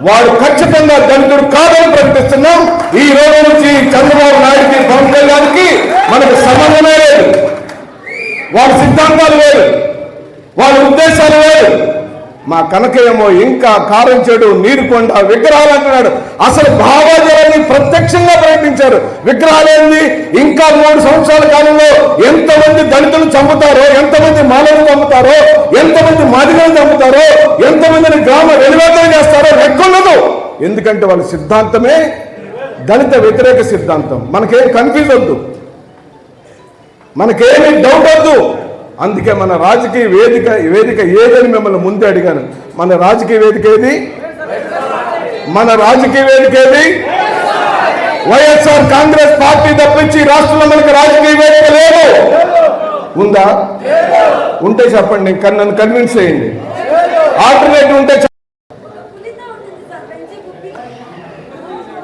వాడు ఖచ్చితంగా దళితుడు కాదని ప్రకటిస్తున్నాం. ఈ రోజు నుంచి చంద్రబాబు నాయుడుకి పవన్ కళ్యాణ్కి మనకు సంబంధమే లేదు. వాళ్ళ సిద్ధాంతాలు వేరు. వాళ్ళ ఉద్దేశాలు వేరు. మా కనకయ్యమో ఇంకా కారం చెడు నీరుకొండ విగ్రహాలు అంటున్నాడు. అసలు భావాజాలని ప్రత్యక్షంగా ప్రకటించారు. విగ్రహాలేంది ఇంకా మూడు సంవత్సరాల కాలంలో ఎంతమంది దళితులు చంపుతారో ఎంతమంది మానవులు చంపుతారో ఎంతమంది మాదిగలు చంపుతారో ఎంతమందిని గ్రామ వెలువేతన చేస్తారో లెక్కుండదు ఎందుకంటే వాళ్ళ సిద్ధాంతమే దళిత వ్యతిరేక సిద్ధాంతం. మనకేం కన్ఫ్యూజ్ వద్దు. మనకేమి డౌట్ వద్దు. అందుకే మన రాజకీయ వేదిక వేదిక ఏదని మిమ్మల్ని ముందే అడిగాను. మన రాజకీయ వేదిక ఏది? మన రాజకీయ వేదిక ఏది? వైఎస్ఆర్ కాంగ్రెస్ పార్టీ తప్పించి రాష్ట్రంలో మనకి రాజకీయ వేదిక లేదు. ఉందా? ఉంటే చెప్పండి నన్ను కన్విన్స్ చేయండి. ఆల్టర్నేటివ్ ఉంటే చెప్పండి.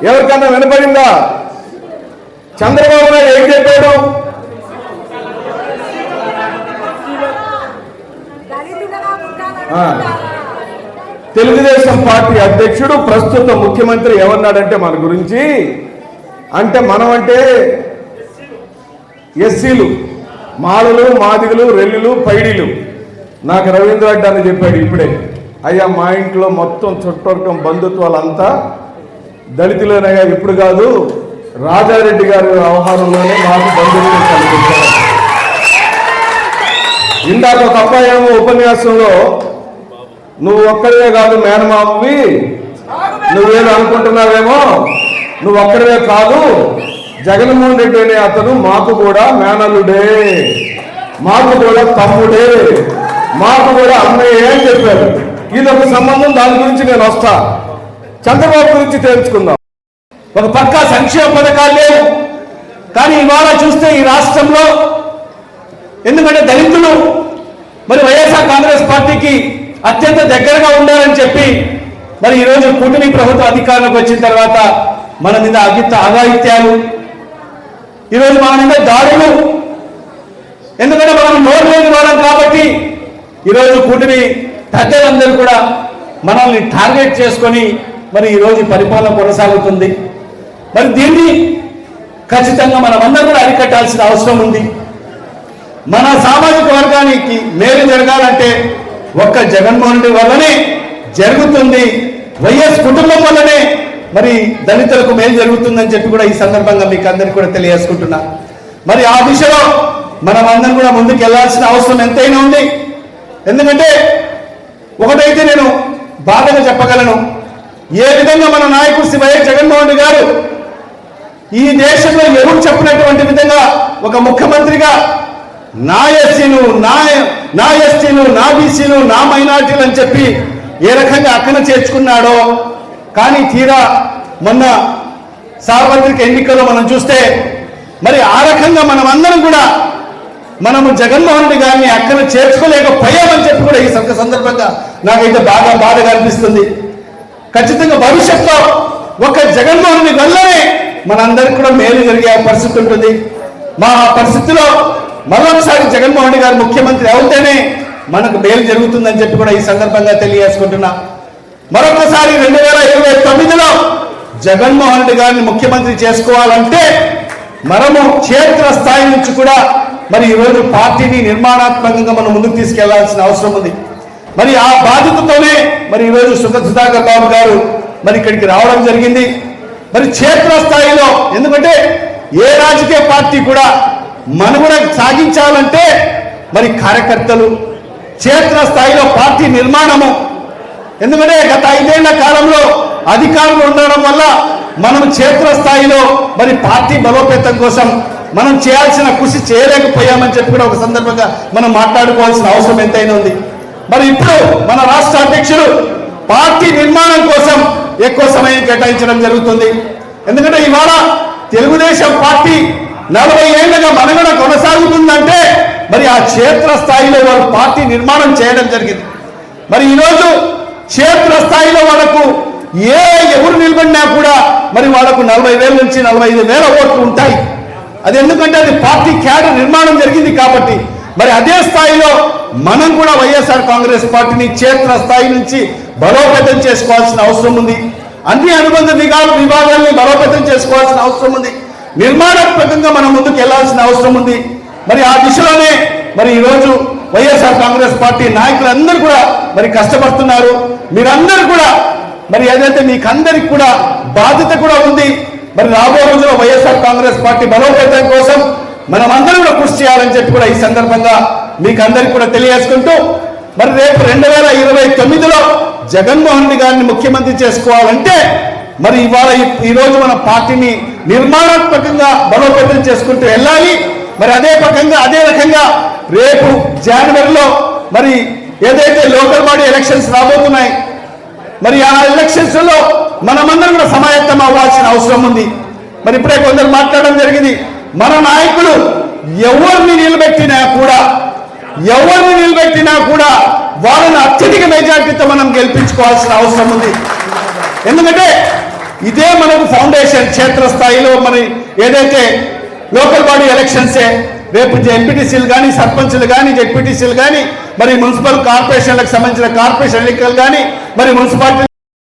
ఎవరికన్నా వినపడిందా? చంద్రబాబు నాయుడు ఏం చెప్పాడు? తెలుగుదేశం పార్టీ అధ్యక్షుడు ప్రస్తుత ముఖ్యమంత్రి ఏమన్నాడంటే మన గురించి. అంటే మనం అంటే ఎస్సీలు మాలలు మాదిగలు రెల్లులు పైడీలు. నాకు రవీంద్ర రెడ్డి అని చెప్పాడు ఇప్పుడే. అయ్యా మా ఇంట్లో మొత్తం చుట్టూర్కం బంధుత్వాలంతా దళితులేనయ్యా ఇప్పుడు కాదు రాజారెడ్డి గారి వ్యవహారంలోనే మాకు బంధువులు కల్పించారు ఇందాక ఒక అబ్బాయి ఏమో ఉపన్యాసంలో నువ్వు ఒక్కడివే కాదు మేనమామవి. నువ్వేదో అనుకుంటున్నావేమో? నువ్వు ఒక్కడివే కాదు. జగన్మోహన్ రెడ్డి అనే అతను మాకు కూడా మేనలుడే మాకు కూడా తమ్ముడే. మాకు కూడా అన్నయ్య అని చెప్పారు. ఇది ఒక సంబంధం దాని గురించి నేను వస్తా. చంద్రబాబు గురించి తెలుసుకుందాం. ఒక పక్క సంక్షేమ పథకాలు లేవు. కానీ ఇవాళ చూస్తే ఈ రాష్ట్రంలో ఎందుకంటే దళితులు మరి వైఎస్ఆర్ కాంగ్రెస్ పార్టీకి అత్యంత దగ్గరగా ఉండాలని చెప్పి మరి ఈరోజు కూటమి ప్రభుత్వం అధికారంలోకి వచ్చిన తర్వాత మన మీద అగిత అఘాయిత్యాలు ఈరోజు మన మీద దాడులు. ఎందుకంటే మనం నోరు లేని వాళ్ళం కాబట్టి ఈరోజు కూటమి పెద్దలందరూ కూడా మనల్ని టార్గెట్ చేసుకొని మరి ఈరోజు పరిపాలన కొనసాగుతుంది. మరి దీన్ని ఖచ్చితంగా మనమందరం కూడా అరికట్టాల్సిన అవసరం ఉంది. మన సామాజిక వర్గానికి మేలు జరగాలంటే ఒక్క జగన్మోహన్ రెడ్డి వల్లనే జరుగుతుంది. వైఎస్ కుటుంబం వల్లనే మరి దళితులకు మేలు జరుగుతుందని చెప్పి కూడా ఈ సందర్భంగా మీకు అందరికీ కూడా తెలియజేసుకుంటున్నా. మరి ఆ దిశలో మనం అందరం కూడా ముందుకు వెళ్ళాల్సిన అవసరం ఎంతైనా ఉంది. ఎందుకంటే ఒకటైతే నేను బాధగా చెప్పగలను. ఏ విధంగా మన నాయకుడు శ్రీ వైఎస్ జగన్మోహన్ రెడ్డి గారు ఈ దేశంలో ఎవరు చెప్పినటువంటి విధంగా ఒక ముఖ్యమంత్రిగా నా ఎస్సీను నా నా ఎస్టీలు నా బీసీలు నా మైనార్టీలు అని చెప్పి ఏ రకంగా అక్కన చేర్చుకున్నాడో కానీ తీరా మొన్న సార్వత్రిక ఎన్నికల్లో మనం చూస్తే మరి ఆ రకంగా మనం అందరం కూడా మనము జగన్మోహన్ రెడ్డి గారిని అక్కడ చేర్చుకోలేకపోయామని చెప్పి కూడా ఈ సంద- సందర్భంగా నాకైతే బాగా బాధగా అనిపిస్తుంది. ఖచ్చితంగా భవిష్యత్తులో ఒక జగన్మోహన్ రెడ్డి వల్లనే మనందరికి కూడా మేలు జరిగే పరిస్థితి ఉంటుంది. మా పరిస్థితిలో మరొకసారి జగన్మోహన్ రెడ్డి గారు ముఖ్యమంత్రి అవుతేనే మనకు మేలు జరుగుతుందని చెప్పి కూడా ఈ సందర్భంగా తెలియజేసుకుంటున్నా. మరొకసారి రెండు వేల ఇరవై తొమ్మిదిలో జగన్మోహన్ రెడ్డి గారిని ముఖ్యమంత్రి చేసుకోవాలంటే మనము క్షేత్ర స్థాయి నుంచి కూడా మరి ఈరోజు పార్టీని నిర్మాణాత్మకంగా మనం ముందుకు తీసుకెళ్ళాల్సిన అవసరం ఉంది. మరి ఆ బాధ్యతతోనే మరి ఈరోజు సుఖ సుధాకర్ బాబు గారు మరి ఇక్కడికి రావడం జరిగింది. మరి క్షేత్ర స్థాయిలో ఎందుకంటే ఏ రాజకీయ పార్టీ కూడా మనుగడ సాగించాలంటే మరి కార్యకర్తలు క్షేత్ర స్థాయిలో పార్టీ నిర్మాణము. ఎందుకంటే గత ఐదేళ్ళ కాలంలో అధికారులు ఉండడం వల్ల మనం క్షేత్ర స్థాయిలో మరి పార్టీ బలోపేతం కోసం మనం చేయాల్సిన కృషి చేయలేకపోయామని చెప్పి కూడా ఒక సందర్భంగా మనం మాట్లాడుకోవాల్సిన అవసరం ఎంతైనా ఉంది. మరి ఇప్పుడు మన రాష్ట్ర అధ్యక్షుడు పార్టీ నిర్మాణం కోసం ఎక్కువ సమయం కేటాయించడం జరుగుతుంది. ఎందుకంటే ఇవాళ తెలుగుదేశం పార్టీ నలభై ఏళ్ళుగా మనగడ కొనసాగుతుందంటే మరి ఆ క్షేత్ర స్థాయిలో వారు పార్టీ నిర్మాణం చేయడం జరిగింది. మరి ఈరోజు క్షేత్ర స్థాయిలో వాళ్ళకు ఏ ఎవరు నిలబడినా కూడా మరి వాళ్ళకు నలభై వేల నుంచి నలభై ఐదు వేల ఓట్లు ఉంటాయి. అది ఎందుకంటే అది పార్టీ క్యాడర్ నిర్మాణం జరిగింది కాబట్టి మరి అదే స్థాయిలో మనం కూడా వైఎస్ఆర్ కాంగ్రెస్ పార్టీని క్షేత్ర స్థాయి నుంచి బలోపేతం చేసుకోవాల్సిన అవసరం ఉంది. అన్ని అనుబంధ విభాగ విభాగాల్ని బలోపేతం చేసుకోవాల్సిన అవసరం ఉంది. నిర్మాణాత్మకంగా మనం ముందుకు వెళ్ళాల్సిన అవసరం ఉంది. మరి ఆ దిశలోనే మరి ఈరోజు వైఎస్ఆర్ కాంగ్రెస్ పార్టీ నాయకులందరూ కూడా మరి కష్టపడుతున్నారు. మీరందరూ కూడా మరి ఏదైతే మీకందరికి కూడా బాధ్యత కూడా ఉంది మరి రాబోయే రోజుల్లో వైఎస్ఆర్ కాంగ్రెస్ పార్టీ బలోపేతం కోసం మనం అందరం కూడా కృషి చేయాలని చెప్పి కూడా ఈ సందర్భంగా మీకు అందరికి కూడా తెలియజేసుకుంటూ మరి రేపు రెండు వేల ఇరవై తొమ్మిదిలో జగన్మోహన్ రెడ్డి గారిని ముఖ్యమంత్రి చేసుకోవాలంటే మరి ఇవాళ ఈరోజు మన పార్టీని నిర్మాణాత్మకంగా బలోపేతం చేసుకుంటూ వెళ్ళాలి. మరి అదే పకంగా అదే రకంగా రేపు జనవరిలో మరి ఏదైతే లోకల్ బాడీ ఎలక్షన్స్ రాబోతున్నాయి మరి ఆ ఎలక్షన్స్లో మనమందరం కూడా సమాయత్తం అవ్వాల్సిన అవసరం ఉంది. మరి ఇప్పుడే కొందరు మాట్లాడడం జరిగింది మన నాయకులు ఎవరిని నిలబెట్టినా కూడా ఎవరిని నిలబెట్టినా కూడా వాళ్ళని అత్యధిక మెజార్టీతో మనం గెలిపించుకోవాల్సిన అవసరం ఉంది. ఎందుకంటే ఇదే మనకు ఫౌండేషన్ క్షేత్రస్థాయిలో మరి ఏదైతే లోకల్ బాడీ ఎలక్షన్సే రేపు ఎంపీటీసీలు కానీ సర్పంచ్లు కానీ జెడ్పీటీసీలు కానీ మరి మున్సిపల్ కార్పొరేషన్లకు సంబంధించిన కార్పొరేషన్ ఎన్నికలు కానీ మరి మున్సిపాలిటీ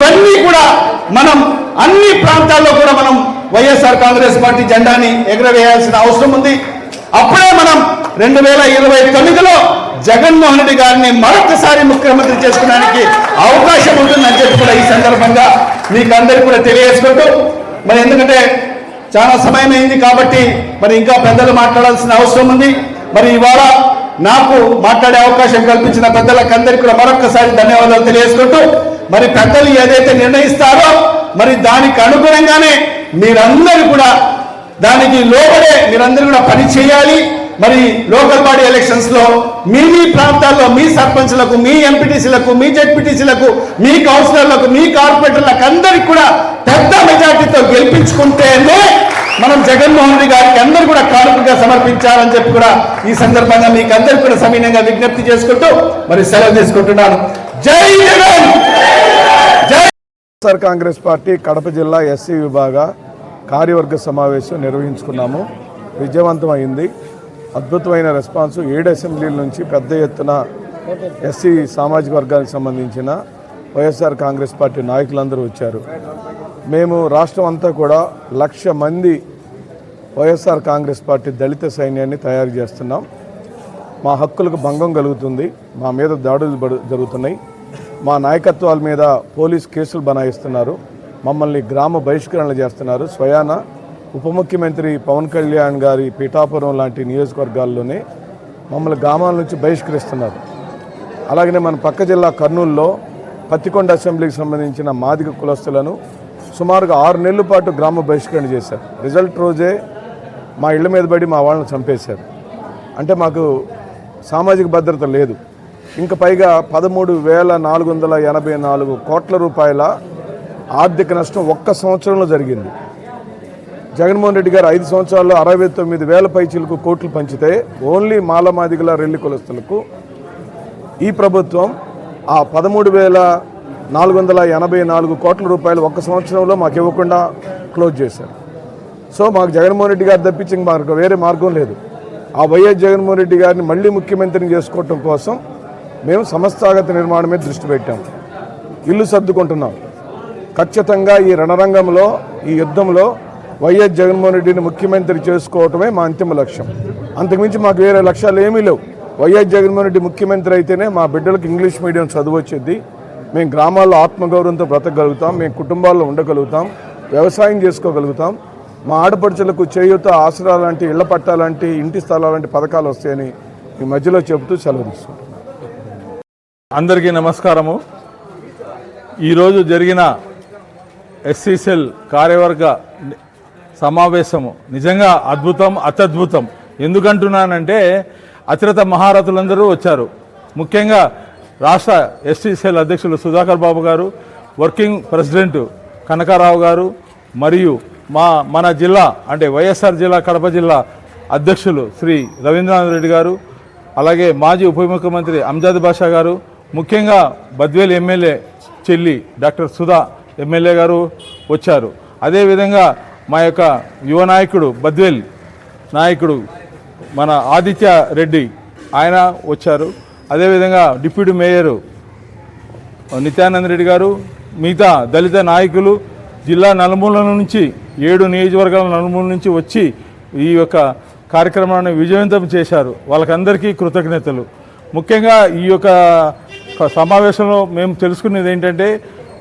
ఇవన్నీ కూడా మనం అన్ని ప్రాంతాల్లో కూడా మనం వైఎస్ఆర్ కాంగ్రెస్ పార్టీ జెండాని ఎగరవేయాల్సిన అవసరం ఉంది. అప్పుడే మనం రెండు వేల ఇరవై తొమ్మిదిలో జగన్మోహన్ రెడ్డి గారిని మరొకసారి ముఖ్యమంత్రి చేసుకోవడానికి అవకాశం ఉంటుందని చెప్పి కూడా ఈ సందర్భంగా మీకు అందరికీ కూడా తెలియజేసుకుంటూ మరి ఎందుకంటే చాలా సమయం అయింది కాబట్టి మరి ఇంకా పెద్దలు మాట్లాడాల్సిన అవసరం ఉంది. మరి ఇవాళ నాకు మాట్లాడే అవకాశం కల్పించిన పెద్దలకు అందరికీ కూడా మరొకసారి ధన్యవాదాలు తెలియజేసుకుంటూ మరి పెద్దలు ఏదైతే నిర్ణయిస్తారో మరి దానికి అనుగుణంగానే మీరందరూ కూడా దానికి లోబడే మీరందరూ కూడా పని చేయాలి. మరి లోకల్ బాడీ ఎలక్షన్స్లో మీ మీ ప్రాంతాల్లో మీ సర్పంచ్లకు మీ ఎంపీటీసీలకు మీ జెడ్పీటీసీలకు మీ కౌన్సిలర్లకు మీ కార్పొరేటర్లకు అందరికి కూడా పెద్ద మెజార్టీతో గెలిపించుకుంటేనే మనం జగన్మోహన్ రెడ్డి గారికి అందరూ కూడా కానుకగా సమర్పించాలని చెప్పి కూడా ఈ సందర్భంగా మీకు అందరికి కూడా సమీనంగా విజ్ఞప్తి చేసుకుంటూ మరి సెలవు తీసుకుంటున్నాను. జై జగన్! జై కాంగ్రెస్ పార్టీ కడప జిల్లా ఎస్సీ విభాగ కార్యవర్గ సమావేశం నిర్వహించుకున్నాము. విజయవంతమైంది. అద్భుతమైన రెస్పాన్స్. ఏడు అసెంబ్లీల నుంచి పెద్ద ఎత్తున ఎస్సీ సామాజిక వర్గానికి సంబంధించిన వైఎస్ఆర్ కాంగ్రెస్ పార్టీ నాయకులందరూ వచ్చారు. మేము రాష్ట్రం అంతా కూడా లక్ష మంది వైఎస్ఆర్ కాంగ్రెస్ పార్టీ దళిత సైన్యాన్ని తయారు చేస్తున్నాం. మా హక్కులకు భంగం కలుగుతుంది. మా మీద దాడులు జరుగుతున్నాయి. మా నాయకత్వాల మీద పోలీస్ కేసులు బనాయిస్తున్నారు. మమ్మల్ని గ్రామ బహిష్కరణలు చేస్తున్నారు. స్వయాన ఉప ముఖ్యమంత్రి పవన్ కళ్యాణ్ గారి పీఠాపురం లాంటి నియోజకవర్గాల్లోనే మమ్మల్ని గ్రామాల నుంచి బహిష్కరిస్తున్నారు. అలాగనే మన పక్క జిల్లా కర్నూలులో పత్తికొండ అసెంబ్లీకి సంబంధించిన మాదిక కులస్తులను సుమారుగా ఆరు నెలల పాటు గ్రామ బహిష్కరణ చేశారు. రిజల్ట్ రోజే మా ఇళ్ళ మీద పడి మా వాళ్ళని చంపేశారు. అంటే మాకు సామాజిక భద్రత లేదు. ఇంకా పైగా పదమూడు వేల నాలుగు వందల ఎనభై నాలుగు కోట్ల రూపాయల ఆర్థిక నష్టం ఒక్క సంవత్సరంలో జరిగింది. జగన్మోహన్ రెడ్డి గారు ఐదు సంవత్సరాల్లో అరవై తొమ్మిది వేల పైచీలకు కోట్లు పంచితే ఓన్లీ మాలమాదిగల రెల్లి కులస్తులకు ఈ ప్రభుత్వం ఆ పదమూడు వేల నాలుగు వందల ఎనభై నాలుగు కోట్ల రూపాయలు ఒక్క సంవత్సరంలో మాకు ఇవ్వకుండా క్లోజ్ చేశారు. సో మాకు జగన్మోహన్ రెడ్డి గారు తప్పించి మార్గం మాకు వేరే మార్గం లేదు. ఆ వైఎస్ జగన్మోహన్ రెడ్డి గారిని మళ్ళీ ముఖ్యమంత్రిని చేసుకోవటం కోసం మేము సంస్థాగత నిర్మాణం మీద దృష్టి పెట్టాం. ఇల్లు సర్దుకుంటున్నాం. ఖచ్చితంగా ఈ రణరంగంలో ఈ యుద్ధంలో వైఎస్ జగన్మోహన్ రెడ్డిని ముఖ్యమంత్రి చేసుకోవటమే మా అంతిమ లక్ష్యం. అంతకుమించి మాకు వేరే లక్ష్యాలు ఏమీ లేవు. వైఎస్ జగన్మోహన్ రెడ్డి ముఖ్యమంత్రి అయితేనే మా బిడ్డలకు ఇంగ్లీష్ మీడియం చదువు వచ్చేది. మేము గ్రామాల్లో ఆత్మగౌరవంతో బ్రతకగలుగుతాం. మేము కుటుంబాల్లో ఉండగలుగుతాం. వ్యవసాయం చేసుకోగలుగుతాం. మా ఆడపడుచులకు చేయూత ఆసరా లాంటి ఇళ్ళ పట్టా లాంటి ఇంటి స్థలాలు లాంటి పథకాలు వస్తాయని ఈ మధ్యలో చెబుతూ సెలవు తీసుకుంటాం అందరికీ నమస్కారము. ఈరోజు జరిగిన ఎస్సీసెల్ కార్యవర్గ సమావేశము. నిజంగా అద్భుతం అత్యద్భుతం. ఎందుకంటున్నానంటే అతిరత మహారథులందరూ వచ్చారు. ముఖ్యంగా రాష్ట్ర ఎస్టీసీఎల్ అధ్యక్షులు సుధాకర్ బాబు గారు వర్కింగ్ ప్రెసిడెంట్ కనకారావు గారు మరియు మా మన జిల్లా అంటే వైఎస్ఆర్ జిల్లా కడప జిల్లా అధ్యక్షులు శ్రీ రవీంద్రనాథ్ రెడ్డి గారు అలాగే మాజీ ఉప ముఖ్యమంత్రి అంజాద్ బాషా గారు ముఖ్యంగా బద్వేల్ ఎమ్మెల్యే చెల్లి డాక్టర్ సుధా ఎమ్మెల్యే గారు వచ్చారు. అదేవిధంగా మా యొక్క యువ నాయకుడు బద్వేల్ నాయకుడు మన ఆదిత్య రెడ్డి ఆయన వచ్చారు. అదేవిధంగా డిప్యూటీ మేయరు నిత్యానంద రెడ్డి గారు మిగతా దళిత నాయకులు జిల్లా నలుమూలల నుంచి ఏడు నియోజకవర్గాల నలుమూల నుంచి వచ్చి ఈ యొక్క కార్యక్రమాన్ని విజయవంతం చేశారు. వాళ్ళకందరికీ కృతజ్ఞతలు. ముఖ్యంగా ఈ యొక్క సమావేశంలో మేము తెలుసుకునేది ఏంటంటే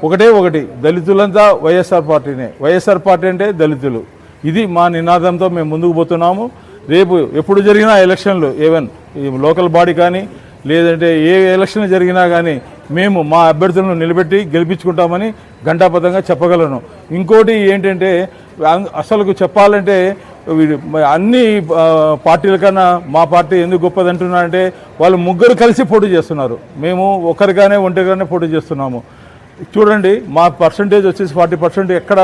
ఒకటే ఒకటి దళితులంతా వైఎస్ఆర్ పార్టీనే. వైఎస్ఆర్ పార్టీ అంటే దళితులు. ఇది మా నినాదంతో మేము ముందుకు పోతున్నాము. రేపు ఎప్పుడు జరిగినా ఎలక్షన్లు ఈవెన్ ఈ లోకల్ బాడీ కానీ లేదంటే ఏ ఎలక్షన్ జరిగినా కానీ మేము మా అభ్యర్థులను నిలబెట్టి గెలిపించుకుంటామని ఘంటాపథంగా చెప్పగలను. ఇంకోటి ఏంటంటే అసలుకు అసలు చెప్పాలంటే అన్ని పార్టీల కన్నా మా పార్టీ ఎందుకు గొప్పదంటున్నారంటే వాళ్ళు ముగ్గురు కలిసి పోటీ చేస్తున్నారు. మేము ఒకరిగానే ఒంటరిగానే పోటీ చేస్తున్నాము. చూడండి మా పర్సంటేజ్ వచ్చేసి ఫార్టీ పర్సెంట్ ఎక్కడ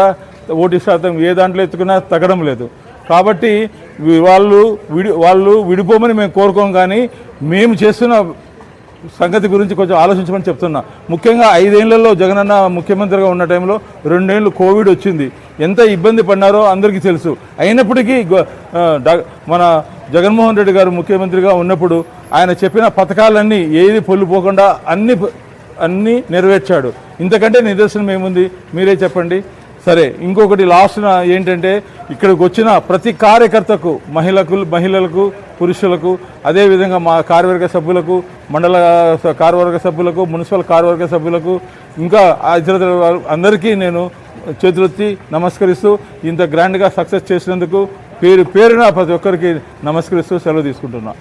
ఓటు శాతం ఏ దాంట్లో ఎత్తుకున్నా తగ్గడం లేదు. కాబట్టి వాళ్ళు విడి వాళ్ళు విడిపోమని మేము కోరుకోం కానీ మేము చేస్తున్న సంగతి గురించి కొంచెం ఆలోచించమని చెప్తున్నా. ముఖ్యంగా ఐదేళ్ళలో జగనన్న ముఖ్యమంత్రిగా ఉన్న టైంలో రెండేళ్ళు కోవిడ్ వచ్చింది. ఎంత ఇబ్బంది పడినారో అందరికీ తెలుసు. అయినప్పటికీ మన జగన్మోహన్ రెడ్డి గారు ముఖ్యమంత్రిగా ఉన్నప్పుడు ఆయన చెప్పిన పథకాలన్నీ ఏది పొల్లిపోకుండా అన్ని అన్నీ నెరవేర్చాడు. ఇంతకంటే నిదర్శనం ఏముంది? మీరే చెప్పండి. సరే ఇంకొకటి లాస్ట్ ఏంటంటే ఇక్కడికి వచ్చిన ప్రతి కార్యకర్తకు మహిళకు మహిళలకు పురుషులకు అదేవిధంగా మా కార్యవర్గ సభ్యులకు మండల స- కార్యవర్గ సభ్యులకు మున్సిపల్ కార్యవర్గ సభ్యులకు ఇంకా ఇతర అందరికీ నేను చేతులెత్తి నమస్కరిస్తూ ఇంత గ్రాండ్గా సక్సెస్ చేసినందుకు పేరు పేరున ప్రతి ఒక్కరికి నమస్కరిస్తూ సెలవు తీసుకుంటున్నా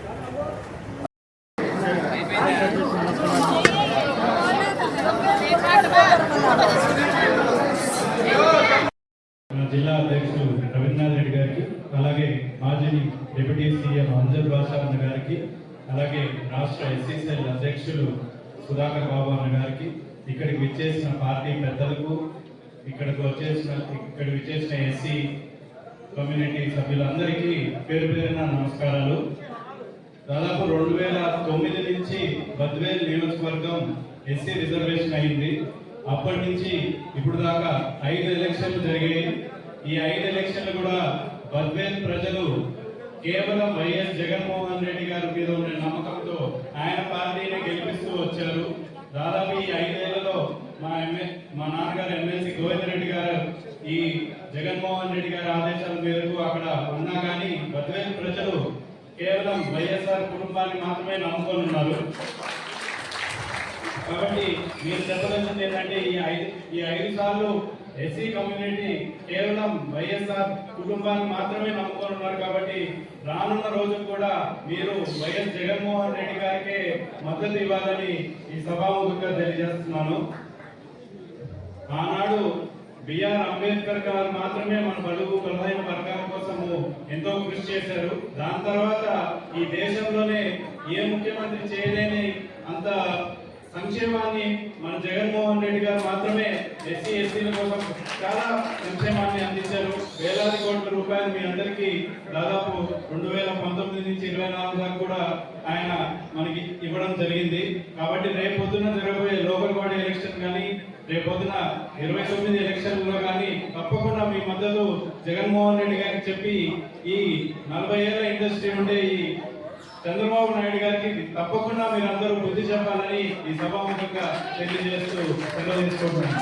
మన జిల్లా అధ్యక్షులు రవీంద్రనాథ్ రెడ్డి గారికి అలాగే మాజీ డిప్యూటీ సీఎం అంజర్ బాషా అన్న గారికి అలాగే రాష్ట్ర ఎస్సీసీఎల్ అధ్యక్షులు సుధాకర్ బాబు అన్న గారికి ఇక్కడికి విచ్చేసిన పార్టీ పెద్దలకు ఇక్కడికి వచ్చేసిన ఇక్కడ విచ్చేసిన ఎస్సీ కమ్యూనిటీ సభ్యులందరికీ పేరు పేరున నమస్కారాలు. దాదాపు రెండు వేల తొమ్మిది నుంచి బద్వేల్ నియోజకవర్గం ఎస్సీ రిజర్వేషన్ అయింది. అప్పటి నుంచి ఇప్పుడు దాకా ఐదు ఎలక్షన్లు జరిగాయి. ఈ ఐదు ఎలక్షన్లు కూడా బద్వేల్ ప్రజలు కేవలం వైఎస్ జగన్మోహన్ రెడ్డి గారి మీద ఉన్న నమ్మకంతో ఆయన పార్టీని గెలిపిస్తూ వచ్చారు. దాదాపు ఈ ఐదేళ్ళలో మా ఎమ్మె మా నాన్నగారు ఎమ్మెల్సీ గోవింద్ రెడ్డి గారు ఈ జగన్మోహన్ రెడ్డి గారి ఆదేశాల మేరకు అక్కడ ఉన్నా కానీ బద్వేల్ ప్రజలు కేవలం వైఎస్ఆర్ కుటుంబాన్ని మాత్రమే నమ్ముకొని ఉన్నారు. కాబట్టి మీరు చెప్పదలిచింది ఏంటంటే ఈ ఐదు ఈ ఐదు సార్లు ఎస్సీ కమ్యూనిటీ కేవలం వైఎస్ఆర్ కుటుంబాన్ని మాత్రమే నమ్ముకొని ఉన్నారు కాబట్టి రానున్న రోజు కూడా మీరు వైఎస్ జగన్మోహన్ రెడ్డి గారికి మద్దతు ఇవ్వాలని ఈ సభాముఖంగా తెలియజేస్తున్నాను. ఆనాడు బిఆర్ అంబేద్కర్ గారు మాత్రమే మన బడుగు బలహీన వర్గాల కోసము ఎంతో కృషి చేశారు. దాని తర్వాత ఈ దేశంలోనే ఏ ముఖ్యమంత్రి చేయలేని అంత సంక్షేమాన్ని మన జగన్మోహన్ రెడ్డి గారు మాత్రమే ఎస్సీ ఎస్టీల కోసం చాలా సంక్షేమాన్ని అందించారు. వేలాది కోట్ల రూపాయలు మీ అందరికీ దాదాపు రెండు వేల పంతొమ్మిది నుంచి ఇరవై నాలుగు దాకా కూడా ఆయన మనకి ఇవ్వడం జరిగింది. కాబట్టి రేపు జరగబోయే లోకల్ బాడీ ఎలక్షన్ కానీ రేపు పొద్దున ఇరవై తొమ్మిది ఎలక్షన్లో కానీ తప్పకుండా మీ మద్దతు జగన్మోహన్ రెడ్డి గారికి చెప్పి ఈ నలభై ఏళ్ళ ఇండస్ట్రీ ఉండే ఈ చంద్రబాబు నాయుడు గారికి తప్పకుండా మీరందరూ బుద్ధి చెప్పాలని ఈ సభాముఖంగా తెలియజేస్తూ సెలవు తీసుకుంటున్నాను.